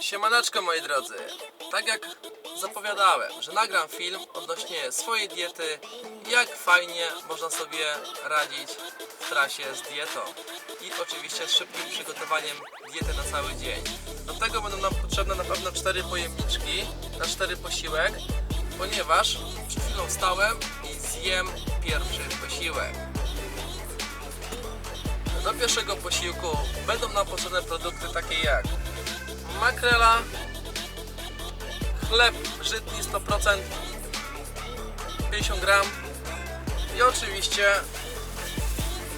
Siemaneczko moi drodzy. Tak jak zapowiadałem, że nagram film odnośnie swojej diety, jak fajnie można sobie radzić w trasie z dietą i oczywiście z szybkim przygotowaniem diety na cały dzień. Do tego będą nam potrzebne na pewno cztery pojemniczki na cztery posiłek, ponieważ przed chwilą stałem i zjem pierwszy posiłek. Do pierwszego posiłku będą nam potrzebne produkty takie jak makrela, chleb żytni 100%, 50 gram i oczywiście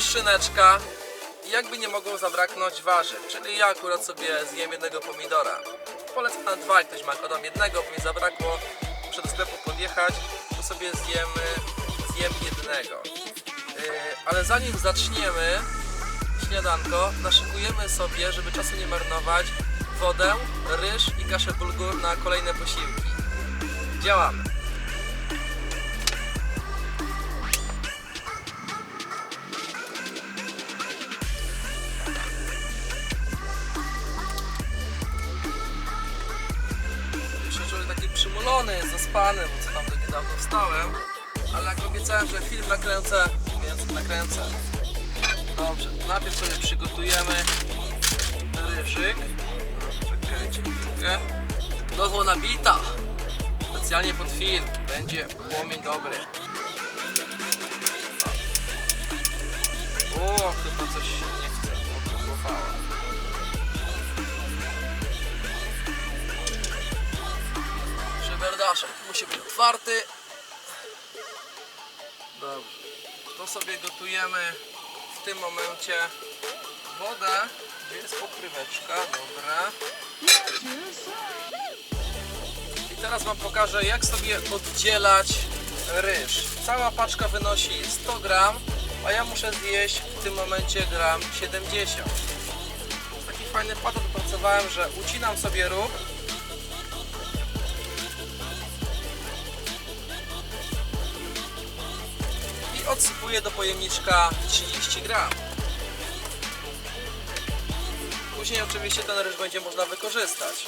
szyneczka. Jakby nie mogło zabraknąć warzyw, czyli ja akurat sobie zjem jednego pomidora. Polecam na dwa, jak ktoś ma dam jednego, bo mi zabrakło, muszę do sklepu podjechać, to sobie zjemy, zjem jednego. Yy, ale zanim zaczniemy śniadanko, naszykujemy sobie, żeby czasu nie marnować, wodę, ryż i kaszę bulgur na kolejne posiłki. Działamy. Człowiek taki przymulony, zaspany, bo co tam do niedawno wstałem, ale jak obiecałem, że film nakręcę, więc nakręcę. Dobrze, najpierw sobie przygotujemy ryżyk. Chwilkę. Dozło nabita. Specjalnie pod film. Będzie płomień dobry. O, chyba coś nie chce. Odblokowała. Przeberdaszek musi być otwarty. Dobrze. To sobie gotujemy w tym momencie wodę. Gdzie jest pokryweczka? Dobra. I teraz Wam pokażę, jak sobie oddzielać ryż. Cała paczka wynosi 100 gram, a ja muszę zjeść w tym momencie gram 70. Taki fajny patent opracowałem, że ucinam sobie róg odsypuję do pojemniczka 30 gram. Później oczywiście ten ryż będzie można wykorzystać.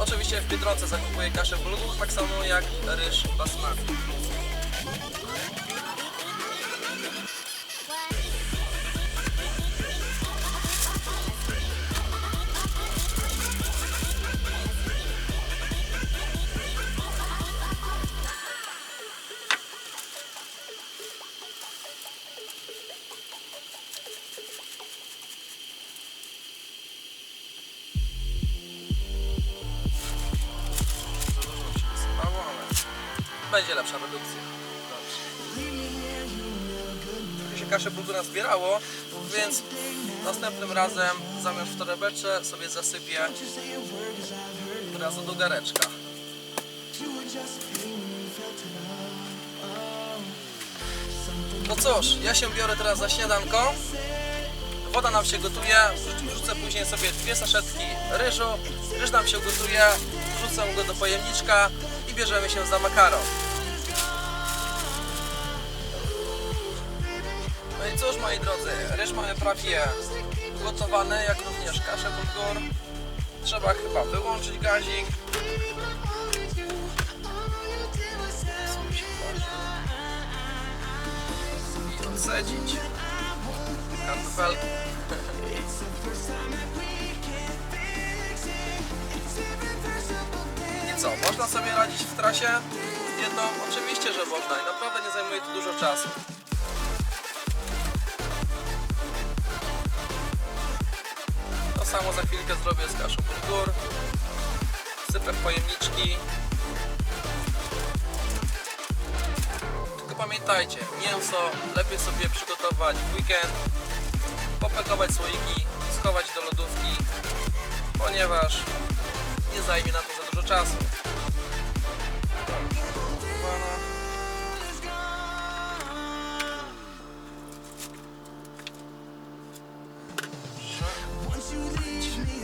Oczywiście w Biedronce zakupuję kaszę bulgur, tak samo jak ryż basmati. Będzie lepsza redukcja. Dobrze. Się kaszę bulgura zbierało, więc następnym razem zamiast w sobie zasypię od razu do gareczka. No cóż, ja się biorę teraz za śniadanko. Woda nam się gotuje, wrzucę później sobie dwie saszetki ryżu. Ryż nam się gotuje, wrzucę go do pojemniczka bierzemy się za makaron. No i cóż moi drodzy, ryż mamy prawie gotowany, jak również kaszę bulgur. Trzeba chyba wyłączyć gazik. I odsadzić kartofelki. można sobie radzić w trasie z dietą? Oczywiście, że można i naprawdę nie zajmuje to dużo czasu. To samo za chwilkę zrobię z kaszą bulgur. Sypę pojemniczki. Tylko pamiętajcie, mięso lepiej sobie przygotować w weekend, popakować słoiki, schować do lodówki, ponieważ nie zajmie na to za dużo czasu. Uwaga.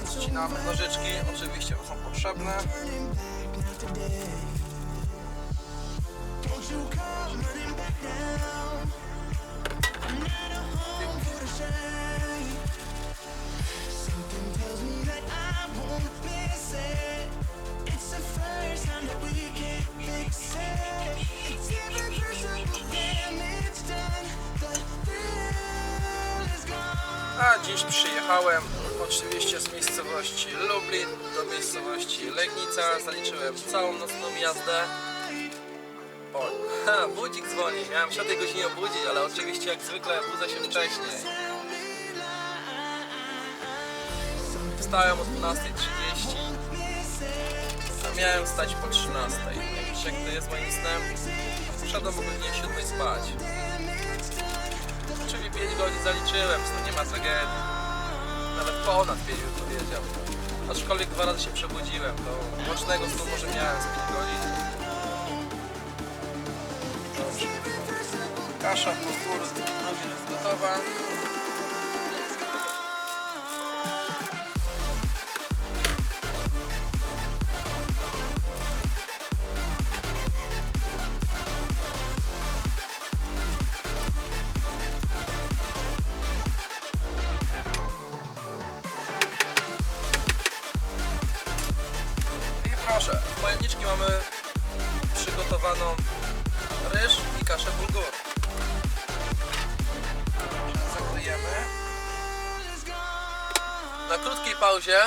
Odcinamy nożyczki, oczywiście są potrzebne. A dziś przyjechałem oczywiście z miejscowości Lublin do miejscowości Legnica. Zaliczyłem całą nocną jazdę. O, ha, budzik dzwoni. Miałem się o tej godzinie obudzić, ale oczywiście jak zwykle budzę się wcześniej. Wstałem o 12.30. A miałem stać po 13.00. Nie wiecie jak to jest moim snem? Poszedłem o godzinie 7.00 spać. Czyli 5 godzin zaliczyłem, to nie ma tragedii. Nawet ponad 5 bym powiedział. Aczkolwiek dwa razy się przebudziłem, to rocznego snu może miałem z 5 godzin. Dobrze. Kasza po skór również jest gotowa. Mamy przygotowaną ryż i kaszę bulgur. Zakryjemy. Na krótkiej pauzie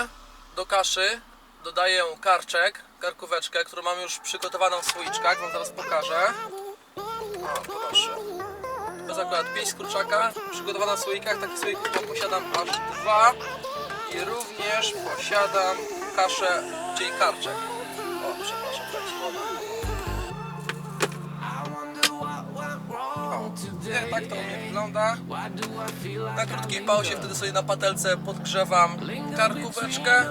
do kaszy dodaję karczek, karkóweczkę, którą mam już przygotowaną w słoiczkach, wam zaraz pokażę. O, proszę. To jest akurat pięć z kurczaka, przygotowana w słoikach, takich słoików posiadam aż dwa. I również posiadam kaszę, czyli karczek. Tak to u mnie wygląda. Na krótkiej pauzie wtedy sobie na patelce podgrzewam karkóweczkę,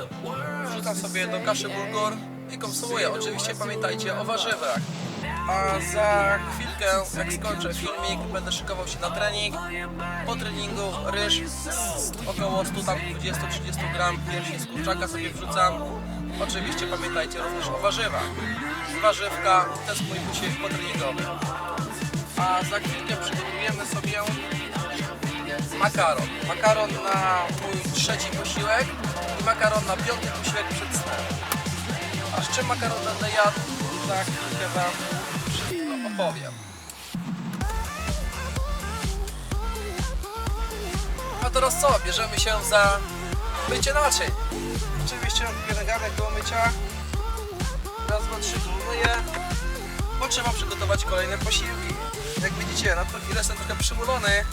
wrzucam sobie do kaszy bulgur i konsumuję. Oczywiście pamiętajcie o warzywach. A za chwilkę, jak skończę filmik, będę szykował się na trening. Po treningu ryż z około 100 tam 20-30 gram piersi z kurczaka sobie wrzucam. Oczywiście pamiętajcie również o warzywach. Warzywka to jest mój posiłek potreningowy. A za chwilkę przygotujemy sobie makaron. Makaron na mój trzeci posiłek i makaron na piąty posiłek przed snem. A z czym makaron będę jadł, za chwilkę Wam wszystko opowiem. A teraz co? Bierzemy się za mycie naczyń. Oczywiście naganek do mycia. Raz, dwa, trzy, myję. Bo trzeba przygotować kolejne posiłki. Jak widzicie, na to chwilę jestem trochę przymulony.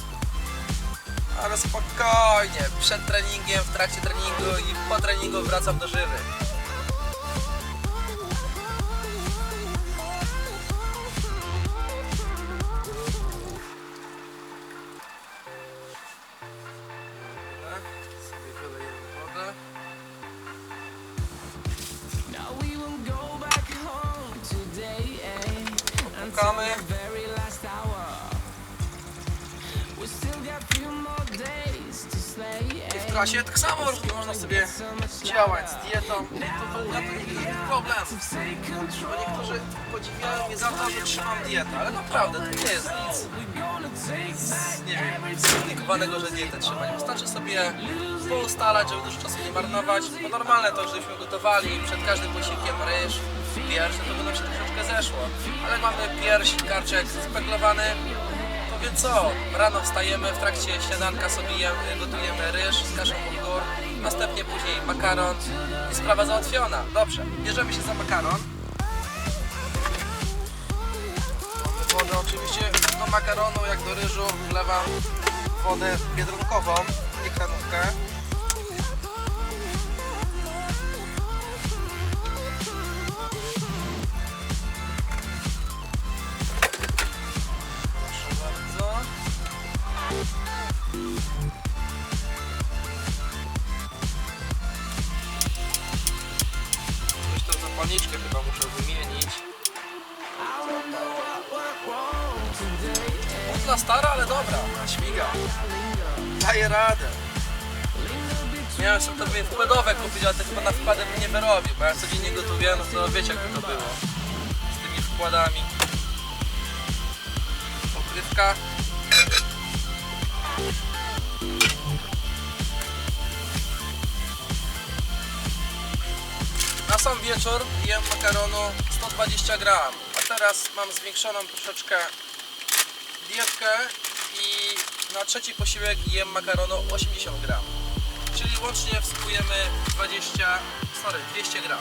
Ale spokojnie, przed treningiem, w trakcie treningu i po treningu wracam do żywy. Sobie trasie tak samo można sobie działać z dietą. To, to, ja to nie widzę problem. Bo niektórzy podziwiają mnie za to, że trzymam dietę, ale naprawdę to nie jest nic. Nie wiem, skomplikowanego, że dietę trzymać. Wystarczy sobie poustalać, żeby dużo czasu nie marnować. Bo normalne to, żebyśmy gotowali przed każdym posiłkiem ryż, pierś, no to by nam się troszeczkę zeszło. Ale mamy pierś, karczek speglowany, to wie co? Rano wstajemy, w trakcie śniadanka sobie jem, gotujemy ryż z kaszą bulgur, następnie później makaron i sprawa załatwiona. Dobrze, bierzemy się za makaron. Wodę oczywiście do makaronu jak do ryżu wlewam wodę biedronkową, nie kranówkę. Mocna stara, ale dobra, śmiga. Daje radę. Miałem sobie to wkładowe kupić, ale to chyba na wkładem nie wyrobi, bo ja codziennie gotuję, no to wiecie jakby to było. Z tymi wkładami. Pokrywka. Na sam wieczór jem makaronu 120 gram, a teraz mam zwiększoną troszeczkę dietkę i na trzeci posiłek jem makaronu 80 gram. Czyli łącznie wsypujemy 20, sorry, 200 gram.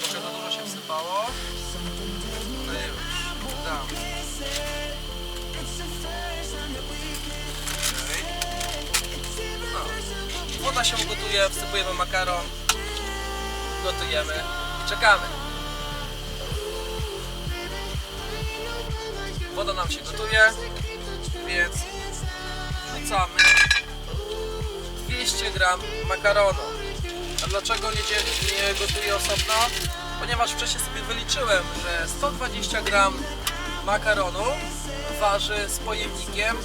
Trochę za dużo się wsypało. No wiem, dam. Woda się ugotuje, wsypujemy makaron, gotujemy czekamy. Woda nam się gotuje, więc wrzucamy 200 gram makaronu. A dlaczego nie, nie gotuję osobno? Ponieważ wcześniej sobie wyliczyłem, że 120 gram makaronu waży z pojemnikiem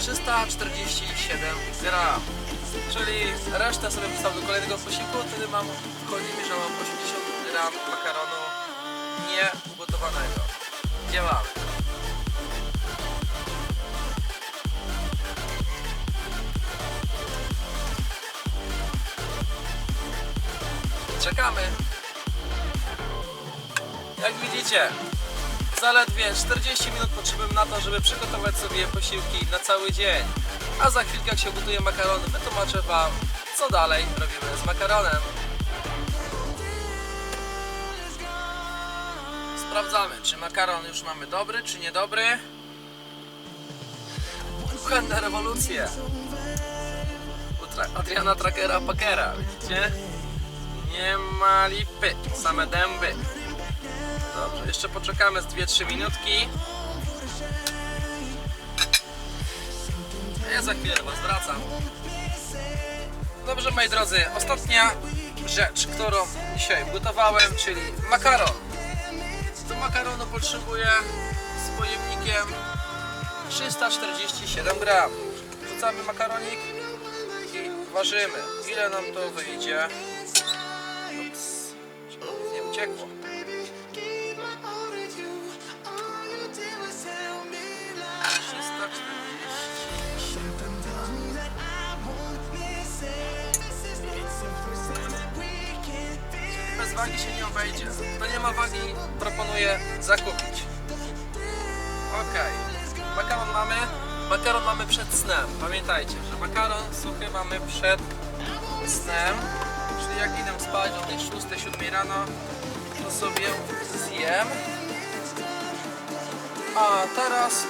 347 gram. Czyli resztę sobie wstał do kolejnego posiłku, wtedy mam, chodzi mi, że mam 80 gram makaronu nieugotowanego. Działamy. Czekamy. Jak widzicie, zaledwie 40 minut potrzebujemy na to, żeby przygotować sobie posiłki na cały dzień. A za chwilkę, jak się gotuje makaron, wytłumaczę Wam, co dalej robimy z makaronem. Sprawdzamy, czy makaron już mamy dobry, czy niedobry. Kuchenne rewolucje. Adriana Trackera Packera, widzicie? Nie ma lipy, same dęby. Dobrze, jeszcze poczekamy z 2-3 minutki. Ja za chwilę Was wracam. Dobrze, moi drodzy, ostatnia rzecz, którą dzisiaj gotowałem, czyli makaron. Do makaronu potrzebuję z pojemnikiem 347 gram. Wrzucamy makaronik i ważymy. Ile nam to wyjdzie? Ups, nie uciekło. Wagi się nie obejdzie. To nie ma wagi, proponuję zakupić. Ok. Makaron mamy. Makaron mamy przed snem. Pamiętajcie, że makaron suchy mamy przed snem. Czyli jak idę spać o tej 6-7 rano, to sobie zjem. A teraz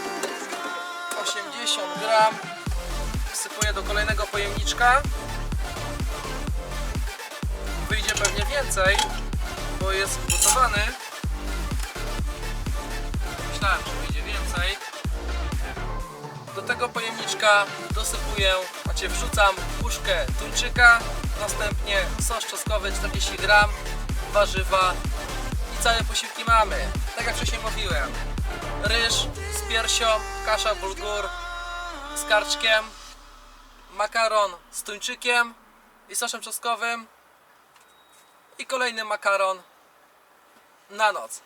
80 gram wsypuję do kolejnego pojemniczka. Pewnie więcej, bo jest gotowany. Myślałem, że wyjdzie więcej. Do tego pojemniczka dosypuję, znaczy wrzucam puszkę tuńczyka, następnie sos czosnkowy 40 gram, warzywa i całe posiłki mamy. Tak jak wcześniej mówiłem, ryż z piersią, kasza bulgur z karczkiem, makaron z tuńczykiem i sosem czosnkowym i kolejny makaron na noc.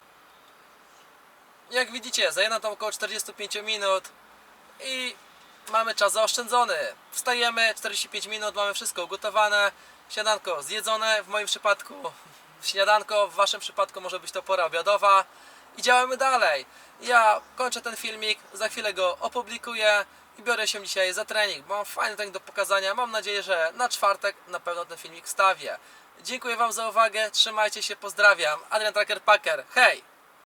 Jak widzicie, zajęło to około 45 minut i mamy czas zaoszczędzony. Wstajemy, 45 minut, mamy wszystko ugotowane, śniadanko zjedzone, w moim przypadku śniadanko, w waszym przypadku może być to pora obiadowa i działamy dalej. Ja kończę ten filmik, za chwilę go opublikuję i biorę się dzisiaj za trening, bo mam fajny trening do pokazania. Mam nadzieję, że na czwartek na pewno ten filmik wstawię. Dziękuję Wam za uwagę, trzymajcie się, pozdrawiam. Adrian Tracker Packer, hej!